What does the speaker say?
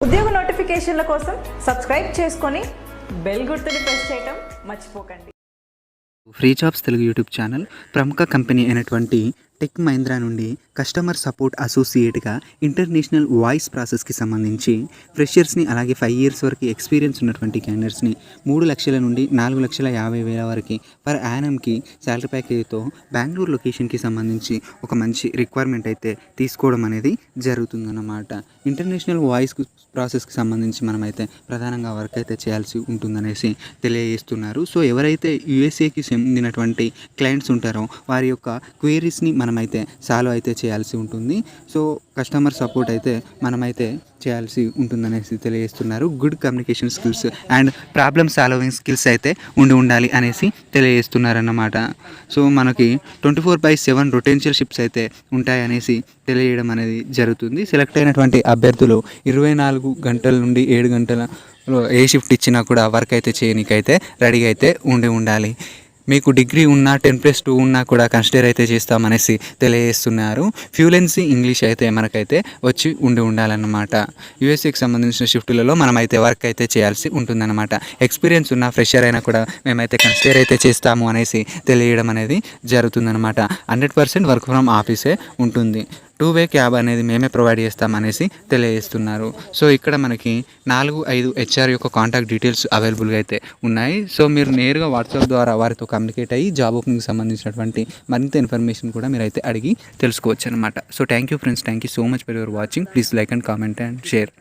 ఉద్యోగ నోటిఫికేషన్ల కోసం సబ్స్క్రైబ్ చేసుకొని బెల్ గుర్తుని ప్రెస్ చేయటం మర్చిపోకండి. Free jobs Telugu YouTube channel ప్రముఖ కంపెనీ అయినటువంటి టెక్ మహీంద్రా నుండి కస్టమర్ సపోర్ట్ అసోసియేట్గా ఇంటర్నేషనల్ వాయిస్ ప్రాసెస్కి సంబంధించి ఫ్రెషర్స్ని అలాగే ఫైవ్ ఇయర్స్ వరకు ఎక్స్పీరియన్స్ ఉన్నటువంటి క్యాండిడేట్స్ని మూడు లక్షల నుండి నాలుగు లక్షల యాభై వేల వరకు పర్ యానమ్కి శాలరీ ప్యాకేజ్తో బెంగళూరు లొకేషన్కి సంబంధించి ఒక మంచి రిక్వైర్మెంట్ అయితే తీసుకోవడం అనేది జరుగుతుందన్నమాట. ఇంటర్నేషనల్ వాయిస్ ప్రాసెస్కి సంబంధించి మనమైతే ప్రధానంగా వర్క్ అయితే చేయాల్సి ఉంటుందనేసి తెలియజేస్తున్నారు. సో ఎవరైతే యుఎస్ఏకి చెందినటువంటి క్లయింట్స్ ఉంటారో వారి యొక్క క్వేరీస్ని మనమైతే సాల్వ్ అయితే చేయాల్సి ఉంటుంది. సో కస్టమర్ సపోర్ట్ అయితే మనమైతే చేయాల్సి ఉంటుందనేసి తెలియజేస్తున్నారు. Good communication skills and problem solving skills అయితే ఉండి ఉండాలి అనేసి తెలియజేస్తున్నారన్నమాట. సో మనకి twenty four by seven rotational shifts అయితే ఉంటాయనేసి తెలియడం అనేది జరుగుతుంది. సెలెక్ట్ అయినటువంటి అభ్యర్థులు ఇరవై నాలుగు గంటల నుండి ఏడు గంటల ఏ షిఫ్ట్ ఇచ్చినా కూడా వర్క్ అయితే చేయనీకైతే రెడీగా అయితే ఉండి ఉండాలి. మీకు డిగ్రీ ఉన్నా టెన్ ప్లస్ టూ ఉన్నా కూడా కన్సిడర్ అయితే చేస్తామనేసి తెలియజేస్తున్నారు. ఫ్యూలెన్సీ ఇంగ్లీష్ అయితే మనకైతే వచ్చి ఉండి ఉండాలన్నమాట. యూఎస్ఏకి సంబంధించిన షిఫ్ట్లలో మనమైతే వర్క్ అయితే చేయాల్సి ఉంటుందన్నమాట. ఎక్స్పీరియన్స్ ఉన్న ఫ్రెషర్ అయినా కూడా మేమైతే కన్సిడర్ అయితే చేస్తాము అనేసి తెలియడం అనేది జరుగుతుందన్నమాట. హండ్రెడ్ పర్సెంట్ వర్క్ ఫ్రమ్ ఆఫీసే ఉంటుంది. టూ వే క్యాబ్ అనేది మేమే ప్రొవైడ్ చేస్తామనేసి తెలియజేస్తున్నారు. సో ఇక్కడ మనకి నాలుగు ఐదు హెచ్ఆర్ యొక్క కాంటాక్ట్ డీటెయిల్స్ అవైలబుల్గా అయితే ఉన్నాయి. సో మీరు నేరుగా వాట్సాప్ ద్వారా వారితో కమ్యూనికేట్ అయ్యి జాబ్ ఓపెనింగ్కి సంబంధించినటువంటి మరింత ఇన్ఫర్మేషన్ కూడా మీరు అయితే అడిగి తెలుసుకోవచ్చు అనమాట so thank you friends. Thank you so much for your watching. Please like and comment and share.